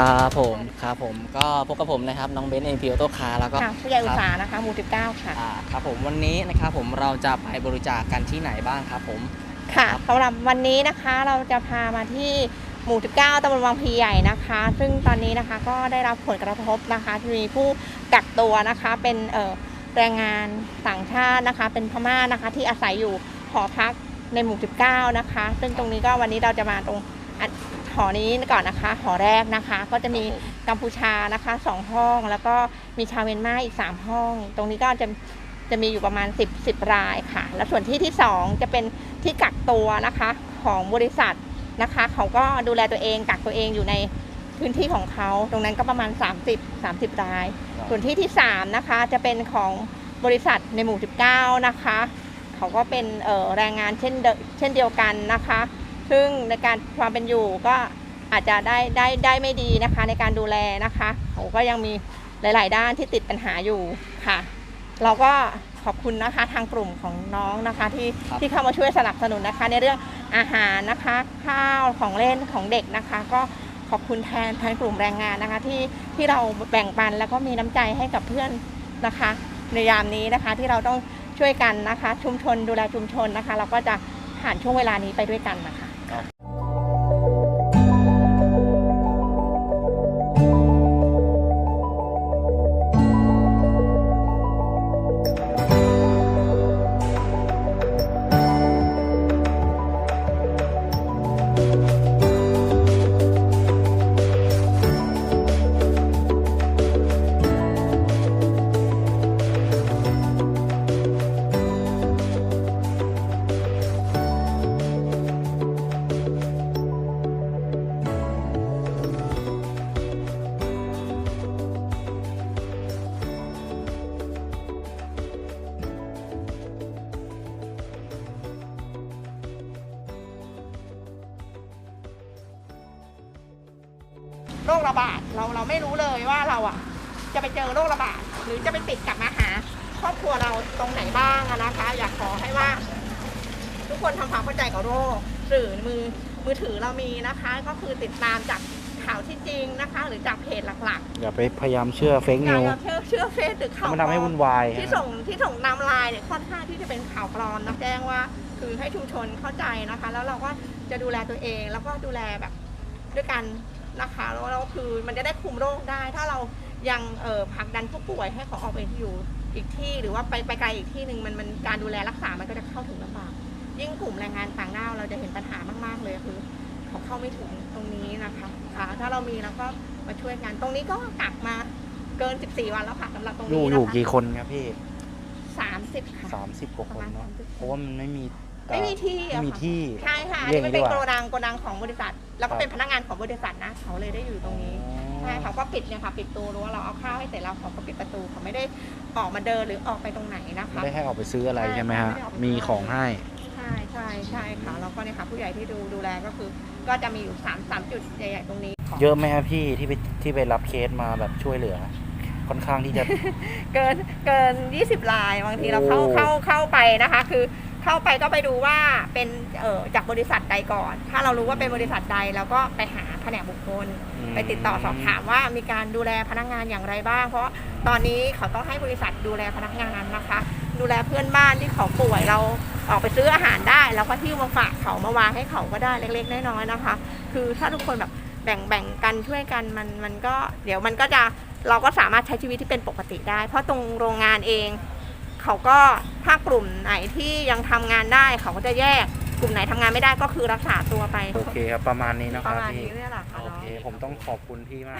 ครับผมครับผมก็พบกับผมนะครับน้องเบนซ์เอ็นพีออโต้คาร์แล้วก็ค่ะผู้ใหญ่อุตสาหนะคะหมู่19 ค่ะอ่าครับผมวันนี้นะครับผมเราจะไปบริจาคกันที่ไหนบ้างครับผมค่ะสำหรับวันนี้นะคะเราจะพามาที่หมู่ 19ตำบลวังพลีใหญ่นะคะ ซึ่งตอนนี้นะคะก็ได้รับผลกระทบนะคะที่มีผู้กักตัวนะคะเป็นเอ่อแรงงานต่างชาตินะคะ เป็นพม่านะคะที่อาศัยอยู่หอพักในหมู่ 19 นะคะ ซึ่งตรงนี้ก็วันนี้เราจะมาตรงอัน หอนี้ก่อนนะคะ หอแรกนะคะ ก็จะมีกัมพูชานะคะสองห้อง แล้วก็มีชาวเมียนมาอีก3ห้อง ตรงนี้ก็จะจะมีอยู่ประมาณ 10 10 รายค่ะ แล้วส่วนที่ที่ 2 จะเป็นที่กักตัวนะคะ ของบริษัทนะคะ เขาก็ดูแลตัวเองกักตัวเองอยู่ในพื้นที่ของเขา ตรงนั้นก็ประมาณ 30 30 ราย ส่วนที่ที่ 3 นะคะ จะเป็นของบริษัทในหมู่ 19 นะคะ เขาก็เป็นเอ่อแรงงานเช่นเดเช่นเดียวกันนะคะ ซึ่งในการความเป็นอยู่ก็อาจจะได้ได้ได้ไม่ดีนะคะในการดูแลนะคะเขาก็ยังมีหลาย ๆ ด้านที่ติดปัญหาอยู่ค่ะ เราก็ขอบคุณนะคะทางกลุ่มของน้องนะคะที่ครับที่เข้ามาช่วยสนับสนุนนะคะ ในเรื่องอาหารนะคะข้าวของเล่นของเด็กนะคะ ก็ขอบคุณแทนแทนกลุ่มแรงงานนะคะ ที่ที่เราแบ่งปันแล้วก็มีน้ำใจให้กับเพื่อนนะคะ ในยามนี้นะคะที่เราต้องช่วยกันนะคะ ชุมชนดูแลชุมชนนะคะ เราก็จะผ่านช่วงเวลานี้ไปด้วยกันนะคะ โรคระบาด เราเราไม่รู้เลยว่าเราอะ จะไปเจอโรคระบาด หรือจะไปติดกลับมาหาครอบครัวเราตรงไหนบ้างอะนะคะ อยากขอให้ว่า ทุกคนทำความเข้าใจกับโรคสื่อมือมือถือเรามีนะคะ ก็คือติดตามจากข่าวที่จริงนะคะ หรือจากเพจหลักอย่าไปพยายามเชื่อเฟกๆอนิย่าวอย่าเชื่อเชื่อเฟซหรือข่าวมันทำให้ปลอ วุ่นวายที่ฮะ ส่งที่ส่งนำไลน์เนี่ยค่อนข้างที่จะเป็นข่าวปลอมนะแจ้งว่า คือให้ชุมชนเข้าใจนะคะ แล้วเราก็จะดูแลตัวเอง แล้วก็ดูแลแบบ ด้วยกัน นะคะแล้วเราคือมันจะได้คุมโรคได้ ถ้าเรายังเอ่อผลักดันผู้ป่วยให้เขาออกไปอยู่อีกที่หรือว่าไปไปไกลอีกที่หนึ่งมันมันการดูแลรักษามันก็จะเข้าถึงลำบากยิ่งกลุ่มแรงงานต่างด้าวเราจะเห็นปัญหามาก ๆ เลยคือเขาเข้าไม่ถึงตรงนี้นะคะค่ะถ้าเรามีเราก็มาช่วยกันตรงนี้ก็กักมาเกิน 14 วันแล้วค่ะสำหรับตรงอยู่นี้อยู่นะคะกี่คนครับพี่สามสิบค่ะสามสิบกว่าปคระนมาณเนาะ30เพราะว่ามันไม่มี ไม่มีที่ไม่อะมีค่ะที่ใช่ค่ะอันเรียนี้กมันเป็นดีกว่าโกดังโกดังของบริษัท แล้วก็ครับเป็นพนักงานของบริษัทนะเขาเลยได้อยู่ตรงนี้อ๋อใช่เขาก็ปิดเนี่ยค่ะปิดตัวรั้วเราเอาข้าวให้เสร็จแล้วเขาก็ปิดประตูเขาไม่ได้ออกมาเดินหรือออกไปตรงไหนนะไม่คะได้ให้ออกไปซื้ออะไรใช่ใช่ไหมฮะ ไม่ได้ออกไป มีของให้ ใช่ใช่ใช่ค่ะแล้วก็เนี่ยค่ะผู้ใหญ่ที่ดูดูแลก็คือ ก็จะมีอยู่สามสามจุดใหญ่ๆตรงนี้เยอะไหมครับพี่ที่ไปที่ไปรับเคสมาแบบช่วยเหลือ ค่อนข้างที่จะ เกินเกิน 20 ลายบางทีเราเข้าโอ้ เข้าเข้าไปนะคะ คือ เข้าไปก็ไปดูว่าเป็นเอ่อจากบริษัทใดก่อน ถ้าเรารู้ว่าเป็นบริษัทใดเราก็ไปหาแผนกบุคคลไปติดต่อสอบถามว่ามีการดูแลพนักงานอย่างไรบ้าง เพราะตอนนี้เขาต้องให้บริษัทดูแลพนักงานนะคะ ดูแลเพื่อนบ้านที่เขาป่วยเราออกไปซื้ออาหารได้แล้วก็ที่มาฝากเขามาวางให้เขาก็ได้เล็กๆน้อยๆนะคะ คือถ้าทุกคนแบบแบ่งแบ่งกันช่วยกันมันมันก็เดี๋ยวมันก็จะเราก็สามารถใช้ชีวิตที่เป็นปกติได้ เพราะตรงโรงงานเอง เขาก็ถ้ากลุ่มไหนที่ยังทำงานได้เขาก็จะแยกกลุ่มไหนทำงานไม่ได้ก็คือรักษาตัวไป โอเคครับ ประมาณนี้นะปคระรับมาณพี่ นี้เนี่ยแหละค่ะโอเคน้องผมต้องขอบคุณพี่มาก